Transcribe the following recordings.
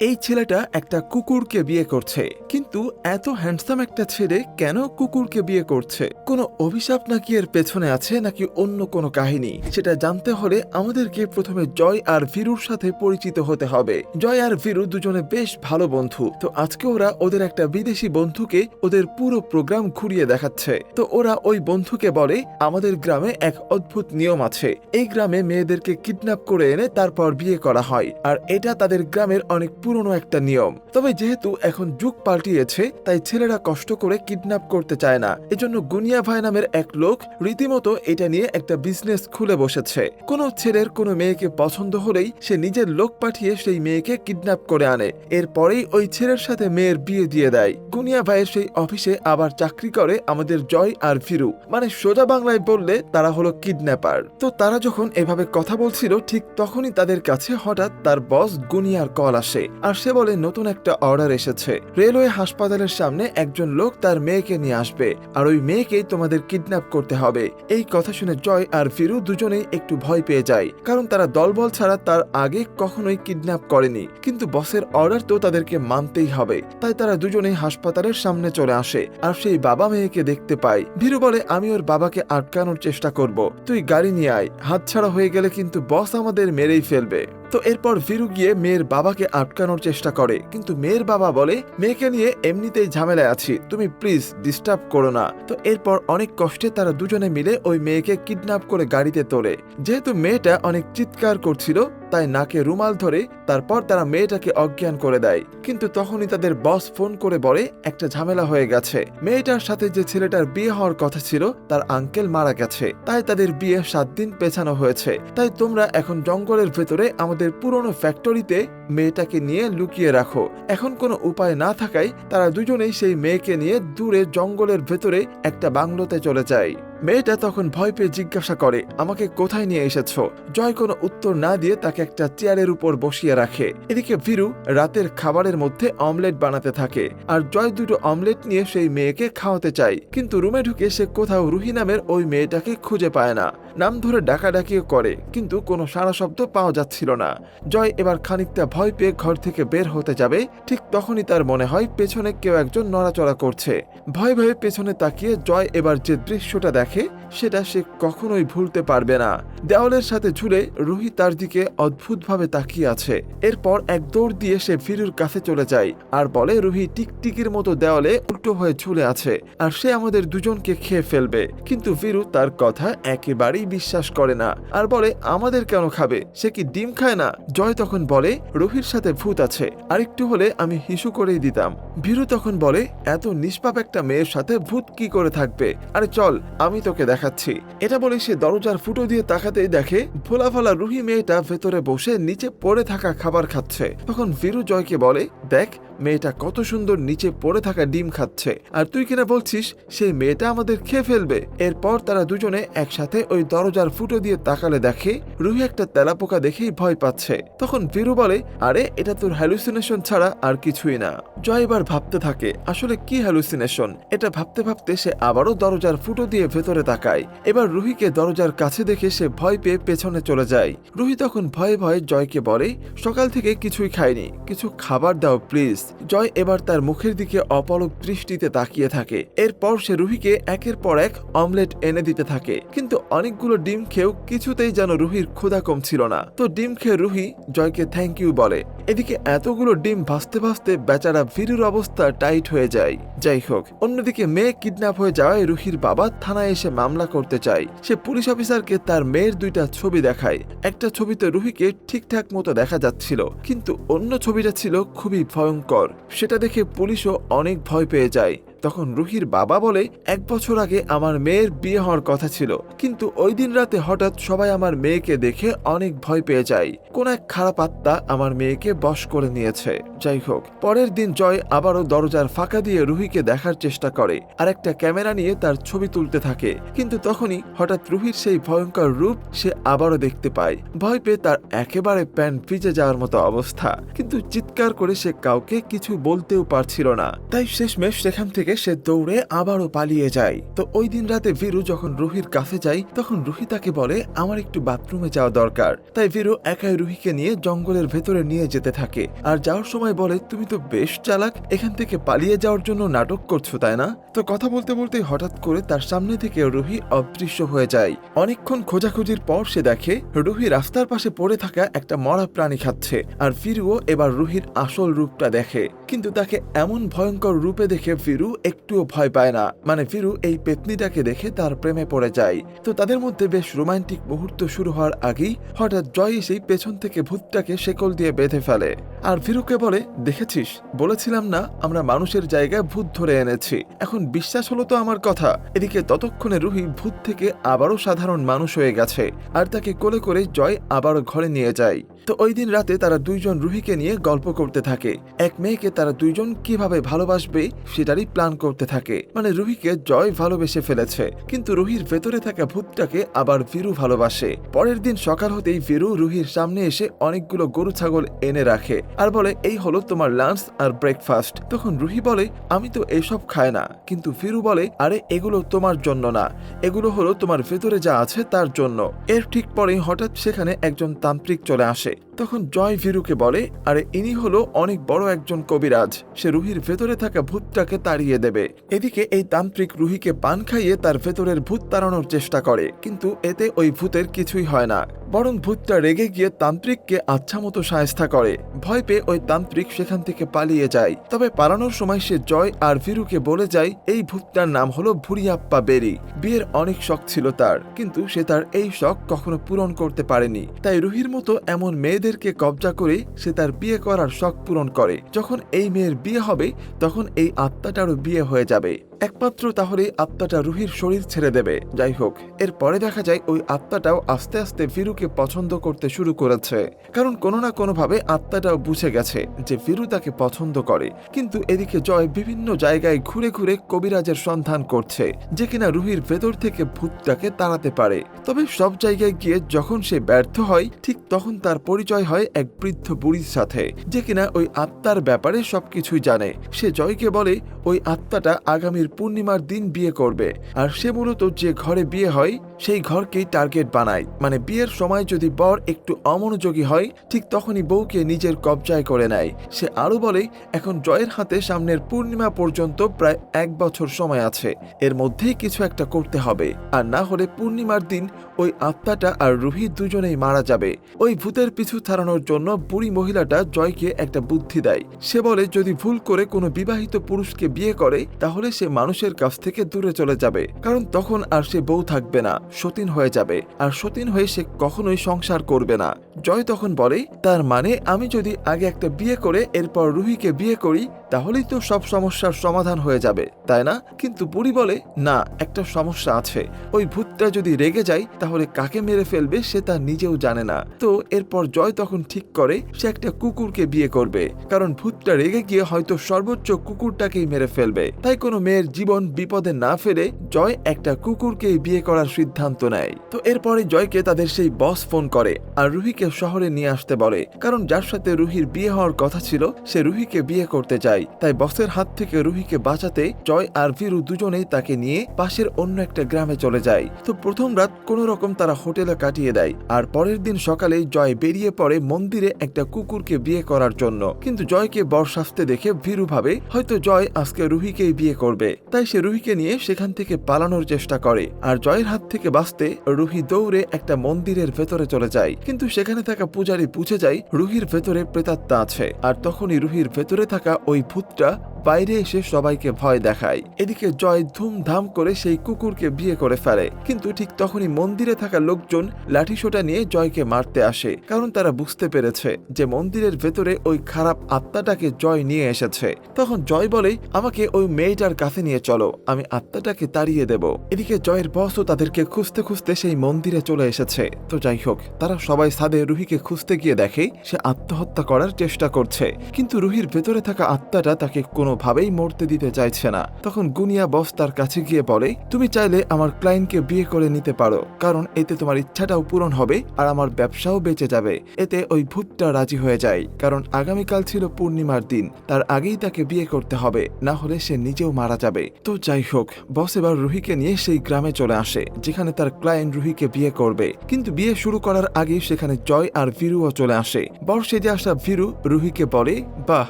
এই ছেলেটা একটা কুকুরকে বিয়ে করছে, কিন্তু এত হ্যান্ডসাম একটা ছেলে কেন কুকুরকে বিয়ে করছে? কোনো অভিশাপ নাকি এর পেছনে আছে, নাকি অন্য কোনো কাহিনী? সেটা জানতে হলে আমাদেরকে প্রথমে জয় আর ভিরুর সাথে পরিচিত হতে হবে। জয় আর ভিরু দুজনে বেশ ভালো বন্ধু। তো আজকে ওরা ওদের একটা বিদেশি বন্ধুকে ওদের পুরো প্রোগ্রাম ঘুরিয়ে দেখাচ্ছে। তো ওরা ওই বন্ধুকে বলে, আমাদের গ্রামে এক অদ্ভুত নিয়ম আছে। এই গ্রামে মেয়েদেরকে কিডন্যাপ করে এনে তারপর বিয়ে করা হয়। আর এটা তাদের গ্রামের অনেক পুরনো একটা নিয়ম। তবে যেহেতু এখন যুগ পাল্টিয়েছে, তাই ছেলেরা কষ্ট করে কিডন্যাপ করতে চায় না। এজন্য গুনিয়া ভাই নামের এক লোক রীতিমতো এটা নিয়ে একটা বিজনেস খুলে বসেছে। কোনো ছেলের কোনো মেয়েকে পছন্দ হলেই সে নিজের লোক পাঠিয়ে সেই মেয়েকে কিডন্যাপ করে আনে। এরপরেই ওই ছেলের সাথে মেয়ের বিয়ে দিয়ে দেয়। গুনিয়া ভাইয়ের সেই অফিসে আবার চাকরি করে আমাদের জয় আর ফিরু মানে সোজা বাংলায় বললে তারা হলো কিডন্যাপার। তো তারা যখন এভাবে কথা বলছিল, ঠিক তখনই তাদের কাছে হঠাৎ তার বস গুনিয়ার কল আসে। আর সে বলে, নতুন একটা অর্ডার এসেছে। রেলওয়ে হাসপাতালের সামনে একজন লোক তার মেয়েকে নিয়ে আসবে। আর ওই মেয়েকেই তোমাদের কিডন্যাপ করতে হবে। এই কথা শুনে জয় আর ফিরু দুজনেই একটু ভয় পেয়ে যায়। কারণ তারা দলবল ছাড়া তার আগে কখনোই কিডন্যাপ করেনি। কিন্তু বসের অর্ডার তো তাদেরকে মানতেই হবে। তাই তারা দুজনেই হাসপাতালের সামনে চলে আসে। আর সেই বাবা মেয়েকে দেখতে পায়। ভীরু বলে, আমি ওর বাবাকে আটকানোর চেষ্টা করব। তুই গাড়ি নিয়ে আয়। হাতছাড়া হয়ে গেলে কিন্তু বস আমাদের মেরেই ফেলবে। তো এরপর ফিরু গিয়ে মেয়ের বাবাকে আটকানোর চেষ্টা করে। কিন্তু মেয়ের বাবা বলে, মেয়েকে নিয়ে এমনিতেই ঝামেলায় আছি। তুমি প্লিজ ডিস্টার্ব করো না। তো এরপর অনেক কষ্টে তারা দুজনে মিলে ওই মেয়েকে কিডন্যাপ করে গাড়িতে তোলে। যেহেতু মেয়েটা অনেক চিৎকার করছিল তাই নাকে রুমাল ধরে তারপর তারা মেয়েটাকে অজ্ঞান করে দেয়। কিন্তু তখনই তাদের বস ফোন করে বলে, একটা ঝামেলা হয়ে গেছে। মেয়েটার সাথে যে ছেলেটার বিয়ে হওয়ার কথা ছিল, তার আঙ্কেল মারা গেছে। তাই তাদের বিয়ে সাত দিন পেছানো হয়েছে। তাই তোমরা এখন জঙ্গলের ভেতরে আমাদের পুরনো ফ্যাক্টরিতে মেয়েটাকে নিয়ে লুকিয়ে রাখো। এখন কোনো উপায় না থাকায় তারা দুজনেই সেই মেয়েকে নিয়ে দূরে জঙ্গলের ভেতরে একটা বাংলোতে চলে যায়। মেয়েটা তখন ভয় পেয়ে জিজ্ঞাসা করে, আমাকে কোথায় নিয়ে এসেছ? জয় কোনো উত্তর না দিয়ে তাকে একটা চেয়ারের উপর বসিয়ে রাখে। এদিকে ভিরু রাতের খাবারের মধ্যে অমলেট বানাতে থাকে আর জয় দুটো অমলেট নিয়ে সেই মেয়েকে খাওয়াতে চায়। কিন্তু রুমে ঢুকে সে কোথাও রুহি নামের ওই মেয়েটাকে খুঁজে পায় না। নাম ধরে ডাকাডাকিও করে, কিন্তু কোনো সারা শব্দ পাওয়া যাচ্ছিল না। জয় এবার খানিকটা ভয় পেয়ে ঘর থেকে বের হতে যাবে। ঠিক তখনই তার মনে হয় পেছনে কেউ একজন নড়াচড়া করছে। ভয় ভয়ে পেছনে তাকিয়ে জয় এবার যে দৃশ্যটা দেখে সেটা সে কখনোই ভুলতে পারবে না। দেওয়ালের সাথে ঝুলে রুহি তার দিকে অদ্ভুতভাবে তাকিয়ে আছে। এরপর এক দৌড় দিয়ে সে ফিরুর কাছে চলে যায় আর বলে রুহি টিকটিকির মতো দেওয়ালে উল্টো হয়ে ঝুলে আছে আর সে আমাদের দুজনকে খেয়ে ফেলবে। কিন্তু ফিরু তার কথা একেবারেই বিশ্বাস করে না আর বলে, আমাদের কেন খাবে? সে কি ডিম খায় না? জয় তখন বলে, রুহির সাথে ভূত আছে। আর একটু হলে আমি হিসু করেই দিতাম। ভীরু তখন বলে, এত নিষ্পাপ একটা মেয়ের সাথে ভূত কি করে থাকবে? আরে চল, আমি তোকে দেখাচ্ছি। এটা বলে সে দরজার ফুটো দিয়ে তাকাতেই দেখে ভোলা ফোলা রুহি মেয়েটা ভেতরে বসে নিচে পড়ে থাকা খাবার খাচ্ছে। তখন ফিরু জয়কে বলে দেখ, মেয়েটা কত সুন্দর নিচে পড়ে থাকা ডিম খাচ্ছে। আর তুই কিনা বলছিস, সেই মেয়েটা আমাদের খেয়ে ফেলবে। এরপর তারা দুজনে একসাথে ওই দরজার ফুটো দিয়ে তাকালে দেখে, রুহি একটা তেলাপোকা দেখেই ভয় পাচ্ছে। তখন বীরু বলে, আরে, এটা তোর হ্যালুসিনেশন ছাড়া আর কিছুই না। জয় এবার ভাবতে থাকে, আসলে কি হ্যালুসিনেশন এটা ভাবতে ভাবতে সে আবারও দরজার ফুটো দিয়ে ভেতরে তাকায়। এবার রুহিকে দরজার কাছে দেখে সে ভয় পেয়ে পেছনে চলে যায়। রুহি তখন ভয়ে ভয়ে জয়কে বলে, সকাল থেকে কিছুই খায়নি কিছু খাবার দাও প্লিজ জয় এবার তার মুখের দিকে অপলক দৃষ্টিতে তাকিয়ে থাকে। এরপর সে রুহিকে একের পর এক অমলেট এনে দিতে থাকে। কিন্তু অনেকগুলো ডিম খেয়েও কিছুতেই যেন রুহির ক্ষুধা কম ছিল না। তো ডিম খেয়ে রুহি জয়কে থ্যাংক ইউ বলে। এদিকে এতগুলো ডিম ভাসতে ভাসতে বেচারা ভিরুর অবস্থা টাইট হয়ে যায়। যাই হোক, অন্যদিকে মেয়ে কিডন্যাপ হয়ে যাওয়ায় রুহির বাবা থানায় এসে মামলা করতে চায়। সে পুলিশ অফিসারকে তার মেয়ের দুইটা ছবি দেখায়। একটা ছবিতে রুহিকে ঠিকঠাক মতো দেখা যাচ্ছিল, কিন্তু অন্য ছবিটা ছিল খুবই ভয়ঙ্কর। সেটা দেখে পুলিশও অনেক ভয় পেয়ে যায়। তখন রুহির বাবা বলে, এক বছর আগে আমার মেয়ের বিয়ে হওয়ার কথা ছিল। কিন্তু ওই দিন রাতে হঠাৎ সবাই আমার মেয়েকে দেখে অনেক ভয় পেয়ে যায়। কোন এক খারাপ আত্মা আমার মেয়েকে বশ করে নিয়েছে। যাই হোক, পরের দিন জয় আবারও দরজার ফাঁকা দিয়ে রুহিকে দেখার চেষ্টা করে আর একটা ক্যামেরা নিয়ে তার ছবি তুলতে থাকে। কিন্তু তখনই হঠাৎ রুহির সেই ভয়ঙ্কর রূপ সে আবারও দেখতে পায়। ভয় পেয়ে তার একেবারে প্যান্ট ভিজে যাওয়ার মতো অবস্থা। কিন্তু চিৎকার করে সে কাউকে কিছু বলতেও পারছিল না। তাই শেষমেশ সেখান থেকে সে দৌড়ে আবারও পালিয়ে যায়। তো ওই দিন রাতে ভিরু যখন রুহির কাছে যায়, তখন রুহি তাকে বলে, আমার একটু বাথরুমে যাওয়া দরকার। তাই ভিরু একাই রুহিকে নিয়ে জঙ্গলের ভেতরে নিয়ে যেতে থাকে। আর যাওয়ার সময় সময় বলে, তুমি তো বেশ চালাক, এখান থেকে পালিয়ে যাওয়ার জন্য নাটক করছ, তাই না? তো কথা বলতে বলতে হঠাৎ করে তার সামনে থেকে রুহি অদৃশ্য হয়ে যায়। অনেকক্ষণ খোঁজাখুঁজির পর সে দেখে, রুহি রাস্তার পাশে পড়ে থাকা একটা মরা প্রাণী খাচ্ছে, আর ফিরুও এবার রুহির আসল রূপটা দেখে। কিন্তু তাকে এমন ভয়ঙ্কর রূপে দেখে ফিরু একটুও ভয় পায় না। মানে ফিরু এই পেতনিটাকে দেখে তার প্রেমে পড়ে যায়। তো তাদের মধ্যে বেশ রোমান্টিক মুহূর্ত শুরু হওয়ার আগেই হঠাৎ জয় এসেই পেছন থেকে ভূতটাকে শেকল দিয়ে বেঁধে ফেলে। আর ফিরুকে বলে, দেখেছিস? বলেছিলাম না, আমরা মানুষের জায়গায় ভূত ধরে এনেছি। এখন বিশ্বাস হলো তো আমার কথা। এদিকে ততক্ষণে রুহি ভূত থেকে আবারও সাধারণ মানুষ হয়ে গেছে। আর তাকে কোলে করে জয় আবারও ঘরে নিয়ে যায়। তো ওই দিন রাতে তারা দুইজন রুহিকে নিয়ে গল্প করতে থাকে। এক মেয়েকে তারা দুইজন কীভাবে ভালোবাসবে সেটারই প্ল্যান করতে থাকে। মানে রুহিকে জয় ভালোবেসে ফেলেছে। কিন্তু রুহির ভেতরে থাকা ভূতটাকে আবার ফিরু ভালোবাসে। পরের দিন সকাল হতেই ফিরু রুহির সামনে এসে অনেকগুলো গরু ছাগল এনে রাখে আর বলে, এই হলো তোমার লাঞ্চ আর ব্রেকফাস্ট তখন রুহি বলে, আমি তো এসব খায় না। কিন্তু ফিরু বলে, আরে, এগুলো তোমার জন্য না। এগুলো হলো তোমার ভেতরে যা আছে তার জন্য। এর ঠিক পরেই হঠাৎ সেখানে একজন তান্ত্রিক চলে আসে। তখন জয় ভিরুকে বলে, আরে, ইনি হলো অনেক বড় একজন কবিরাজ। সে রুহির ভেতরে থাকা ভূতটাকে তাড়িয়ে দেবে। এদিকে এই তান্ত্রিক রুহিকে পান খাইয়ে তার ভেতরের ভূত তাড়ানোর চেষ্টা করে। কিন্তু এতে ওই ভূতের কিছুই হয় না। বরং ভূতটা রেগে গিয়ে তান্ত্রিককে আচ্ছা মতো সায়স্তা করে। ভয় পেয়ে ওই তান্ত্রিক সেখান থেকে পালিয়ে যায়। তবে পালানোর সময় সে জয় আর ভিরুকে বলে যায়, এই ভূতটার নাম হলো ভুরিয়াপ্পা বেরি। বিয়ের অনেক শখ ছিল তার। কিন্তু সে তার এই শখ কখনো পূরণ করতে পারেনি। তাই রুহির মতো এমন মেয়েদেরকে কবজা করে সে তার বিয়ে করার শখ পূরণ করে। যখন এই মেয়ের বিয়ে হবে, তখন এই আত্মাটারও বিয়ে হয়ে যাবে। একমাত্র তাহলে আত্মাটা রুহির শরীর ছেড়ে দেবে। যাই হোক, এরপরে দেখা যায় ওই আত্মাটাও আস্তে আস্তে ফিরুকে পছন্দ করতে শুরু করেছে। কারণ কোনো না কোনোভাবে আত্মাটাও বুঝে গেছে যে ফিরু তাকে পছন্দ করে। কিন্তু এদিকে জয় বিভিন্ন জায়গায় ঘুরে ঘুরে কবিরাজের সন্ধান করছে, যে কিনা রুহির ভেতর থেকে ভূতটাকে তাড়াতে পারে। তবে সব জায়গায় গিয়ে যখন সে ব্যর্থ হয়, ঠিক তখন তার পরিচয় হয় এক বৃদ্ধ বুড়ির সাথে, যে কিনা ওই আত্মার ব্যাপারে সবকিছুই জানে। সে জয়কে বলে, ওই আত্মাটা আগামীর পূর্ণিমার দিন বিয়ে করবে। আর সে মূলত যে ঘরে বিয়ে হয় সেই ঘরকেই টার্গেট বানায়। মানে বিয়ের সময় যদি বর একটু অমনোযোগী হয়, ঠিক তখনই বউকে নিজের কবজায় করে নেয়। সে আরও বলে, এখন জয়ের হাতে সামনের পূর্ণিমা পর্যন্ত প্রায় এক বছর সময় আছে। এর মধ্যেই কিছু একটা করতে হবে। আর না হলে পূর্ণিমার দিন ওই আত্মাটা আর রুহি দুজনেই মারা যাবে। ওই ভূতের পিছু ছাড়ানোর জন্য বুড়ি মহিলাটা জয়কে একটা বুদ্ধি দেয়। সে বলে, যদি ভুল করে কোনো বিবাহিত পুরুষকে বিয়ে করে, তাহলে সে মানুষের কাছ থেকে দূরে চলে যাবে। কারণ তখন আর সে বউ থাকবে না। সতীন হয়ে যাবে। আর সতীন হয়ে সে কখনোই সংসার করবে না। জয় তখন বলে, তার মানে আমি যদি আগে একটা বিয়ে করে, এরপর রুহিকে বিয়ে করি তাহলেই তো সব সমস্যার সমাধান হয়ে যাবে, তাই না? কিন্তু বুড়ি বলে, না, একটা সমস্যা আছে। ওই ভূতটা যদি রেগে যায়, তাহলে কাকে মেরে ফেলবে সে তা নিজেও জানে না। তো এরপর জয় তখন ঠিক করে, সে একটা কুকুরকে বিয়ে করবে। কারণ ভূতটা রেগে গিয়ে হয়তো সর্বোচ্চ কুকুরটাকেই মেরে ফেলবে। তাই কোনো মেয়ের জীবন বিপদে না ফেলে, জয় একটা কুকুরকেই বিয়ে করার সিদ্ধান্ত নেয়। তো এরপরে জয়কে তাদের সেই বস ফোন করে আর রুহিকে শহরে নিয়ে আসতে বলে। কারণ যার সাথে রুহির বিয়ে হওয়ার কথা ছিল, সে রুহিকে বিয়ে করতে চায়। তাই বসের হাত থেকে রুহিকে বাঁচাতে জয় আর ভিরু দুজনেই তাকে নিয়ে পাশের অন্য একটা গ্রামে চলে যায়। তো প্রথম রাত কোনো রকম তারা হোটেলে কাটিয়ে দেয় আর পরের দিন সকালে জয় বেরিয়ে পড়ে মন্দিরে একটা কুকুরকে বিয়ে করার জন্য। কিন্তু জয়কে বর দেখে ভীরু ভাবে, হয়তো জয় আজকে রুহিকেই বিয়ে করবে। তাই সে রুহিকে নিয়ে সেখান থেকে পালানোর চেষ্টা করে। আর জয়ের হাত থেকে বাঁচতে রুহি দৌড়ে একটা মন্দিরের ভেতরে চলে যায়। কিন্তু সেখানে থাকা পূজারী বুঝে যায়, রুহির ভেতরে প্রেতাত্মা আছে। আর তখনই রুহির ভেতরে থাকা ওই ভূতটা বাইরে এসে সবাইকে ভয় দেখায়। এদিকে জয় ধুমধাম করে সেই কুকুরকে বিয়ে করে ফেলে। কিন্তু ঠিক তখনই মন্দিরে থাকা লোকজন লাঠিসোটা নিয়ে জয়কে মারতে আসে, কারণ তারা বুঝতে পেরেছে যে মন্দিরের ভেতরে ওই খারাপ আত্মাটাকে জয় নিয়ে এসেছে। তখন জয় বলে, আমাকে ওই মেয়েটার কাছে নিয়ে চলো, আমি আত্মাটাকে তাড়িয়ে দেব। এদিকে জয়ের বসও তাদেরকে খুঁজতে খুঁজতে সেই মন্দিরে চলে এসেছে। তো যাই হোক, তারা সবাই সাদে রুহিকে খুঁজতে গিয়ে দেখে, সে আত্মহত্যা করার চেষ্টা করছে। কিন্তু রুহির ভেতরে থাকা আত্মাটা তাকে কোনোভাবেই মরতে দিতে চাইছে না। তখন গুনিয়া বস তার কাছে গিয়ে বলে, তুমি চাইলে আমার ক্লায়েন্টকে বিয়ে করে নিতে পারো, কারণ এতে তোমার ইচ্ছাটাও পূরণ হবে আর আমার ব্যবসাও বেঁচে যাবে। এতে ওই ভূতটা রাজি হয়ে যায়, কারণ আগামীকাল ছিল পূর্ণিমার দিন, তার আগেই তাকে বিয়ে করতে হবে, না হলে সে নিজেও মারা যাবে। তো যাই হোক, বস এবার রুহিকে নিয়ে সেই গ্রামে চলে আসে, যেখানে তার ক্লায়েন্ট রুহিকে বিয়ে করবে। কিন্তু বিয়ে শুরু করার আগেই সেখানে জয় আর ভিরুও চলে আসে। বর সেজে আসা ভিরু রুহিকে বলে, বাহ,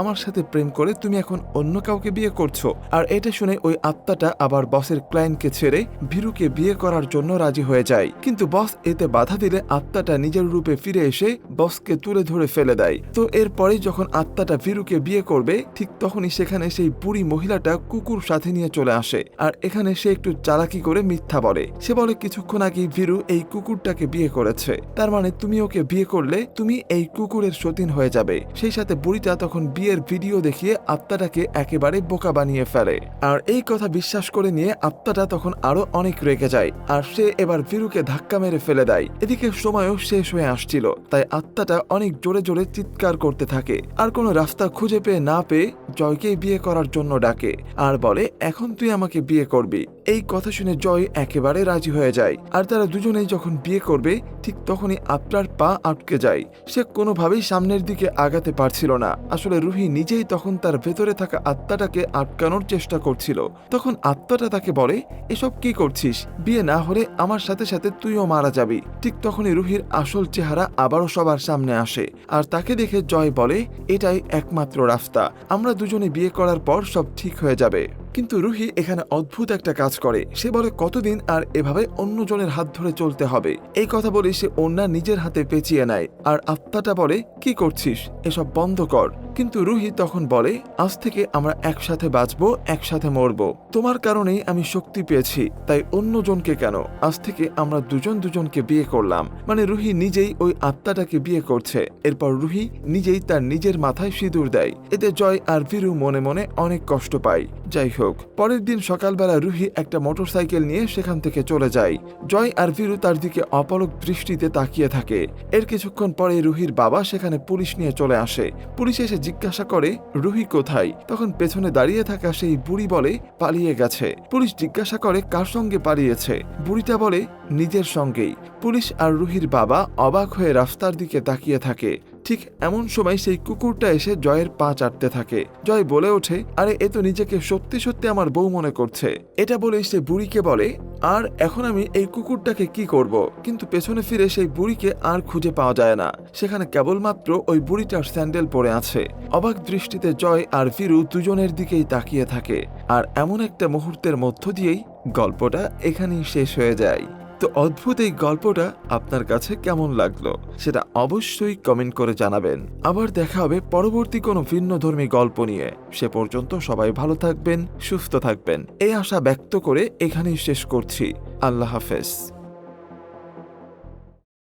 আমার সাথে প্রেম করে তুমি এখন অন্য কাউকে বিয়ে করছ। আর এটা শুনে ওই আত্মাটা আবার বসের ক্লায়েন্টকে ছেড়ে ভিরুকে বিয়ে করার জন্য রাজি হয়ে যায়। কিন্তু বস এতে বাধা দিলে আত্মাটা নিজের রূপে ফিরে এসে বসকে তুলে ধরে ফেলে দেয়। তো এরপরে যখন আত্মাটা ভিরুকে বিয়ে করবে, ঠিক তখনই সেখানে সেই বুড়ি মহিলাটা কুকুর সাথে নিয়ে চলে আসে। আর এখানে সে একটু চালাকি করে মিথ্যা বলে। সে বলে, কিছুক্ষণ আগেই ভিরু এই কুকুরটাকে বিয়ে করেছে। তার মানে তুমি ওকে বিয়ে করলে তুমি এই কুকুরের সতীন হয়ে যাবে। সেই সাথে বুড়িটা তখন বিয়ের ভিডিও দেখিয়ে আত্মাটাকে একেবারে বোকা বানিয়ে ফেলে। আর এই কথা বিশ্বাস করে নিয়ে আত্মাটা তখন আরও অনেক রেগে যায়। আর সে এবার ভিরুকে ধাক্কা মেরে ফেলে দেয়। এদিকে সময়ও শেষ হয়ে আসছিল। তাই আত্মাটা অনেক জোরে জোরে চিৎকার করতে থাকে। আর কোনো রাস্তা খুঁজে পেয়ে না পেয়ে জয়কে বিয়ে করার জন্য ডাকে। আর বলে, এখন তুই আমাকে বিয়ে করবি। এই কথা শুনে জয় একেবারে রাজি হয়ে যায়। আর তারা দুজনেই যখন বিয়ে করবে, ঠিক তখনই আত্মার পা আটকে যায়। সে কোনোভাবেই সামনের দিকে আগাতে পারছিল না। আসলে রুহি নিজেই তখন তার ভেতরে থাকা আত্মাটাকে আটকানোর চেষ্টা করছিল। তখন আত্মাটা তাকে বলে, এসব কি করছিস? বিয়ে না হলে আমার সাথে সাথে তুইও মারা যাবি। ঠিক তখনই রুহির আসল চেহারা আবারও সবার সামনে আসে আর তাকে দেখে জয় বলে, এটাই একমাত্র রাস্তা। আমরা দুজনে বিয়ে করার পর সব ঠিক হয়ে যাবে। কিন্তু রুহি এখানে অদ্ভুত একটা কাজ করে। সে বলে, কতদিন আর এভাবে অন্যজনের হাত ধরে চলতে হবে? এই কথা বলে সে অন্যা নিজের হাতে পেঁচিয়ে নেয়। আর আত্মাটা বলে, কি করছিস? এসব বন্ধ কর। কিন্তু রুহি তখন বলে, আজ থেকে আমরা একসাথে বাঁচবো, একসাথে মরবো। তোমার কারণেই আমি শক্তি পেয়েছি, তাই অন্যজনকে কেন? আজ থেকে আমরা দুজন দুজনকে বিয়ে করলাম। মানে রুহি নিজেই ওই আত্মাটাকে বিয়ে করছে। এরপর রুহি নিজেই তার নিজের মাথায় সিঁদুর দেয়। এতে জয় আর ভিরু মনে মনে অনেক কষ্ট পায়। যাই হোক, পরের দিন সকালবেলা রুহি একটা মোটরসাইকেল নিয়ে সেখান থেকে চলে যায়। জয় আর ভিরু তার দিকে অপলক দৃষ্টিতে তাকিয়ে থাকে। এর কিছুক্ষণ পরে রুহির বাবা সেখানে পুলিশ নিয়ে চলে আসে। পুলিশ এসে জিজ্ঞাসা করে, রুহি কোথায়? তখন পেছনে দাঁড়িয়ে থাকা সেই বুড়ি বলে, পালিয়ে গেছে। পুলিশ জিজ্ঞাসা করে, কার সঙ্গে পালিয়েছে? বুড়িটা বলে, নিজের সঙ্গেই। পুলিশ আর রুহির বাবা অবাক হয়ে রাস্তার দিকে তাকিয়ে থাকে। ঠিক এমন সময় সেই কুকুরটা এসে জয়ের পা চাটতে থাকে। জয় বলে ওঠে, আরে, এ তো নিজেকে সত্যি সত্যি আমার বউ মনে করছে। এটা বলে সে বুড়িকে বলে, আর এখন আমি এই কুকুরটাকে কি করব? কিন্তু পেছনে ফিরে সেই বুড়িকে আর খুঁজে পাওয়া যায় না। সেখানে কেবলমাত্র ওই বুড়িটার স্যান্ডেল পরে আছে। অবাক দৃষ্টিতে জয় আর ফিরু দুজনের দিকেই তাকিয়ে থাকে। আর এমন একটা মুহূর্তের মধ্য দিয়েই গল্পটা এখানেই শেষ হয়ে যায়। তো অদ্ভুত এই গল্পটা আপনার কাছে কেমন লাগল সেটা অবশ্যই কমেন্ট করে জানাবেন। আবার দেখা হবে পরবর্তী কোনো ভিন্ন ধর্মী গল্প নিয়ে। সে পর্যন্ত সবাই ভালো থাকবেন, সুস্থ থাকবেন। এই আশা ব্যক্ত করে এখানেই শেষ করছি। আল্লাহ হাফেজ।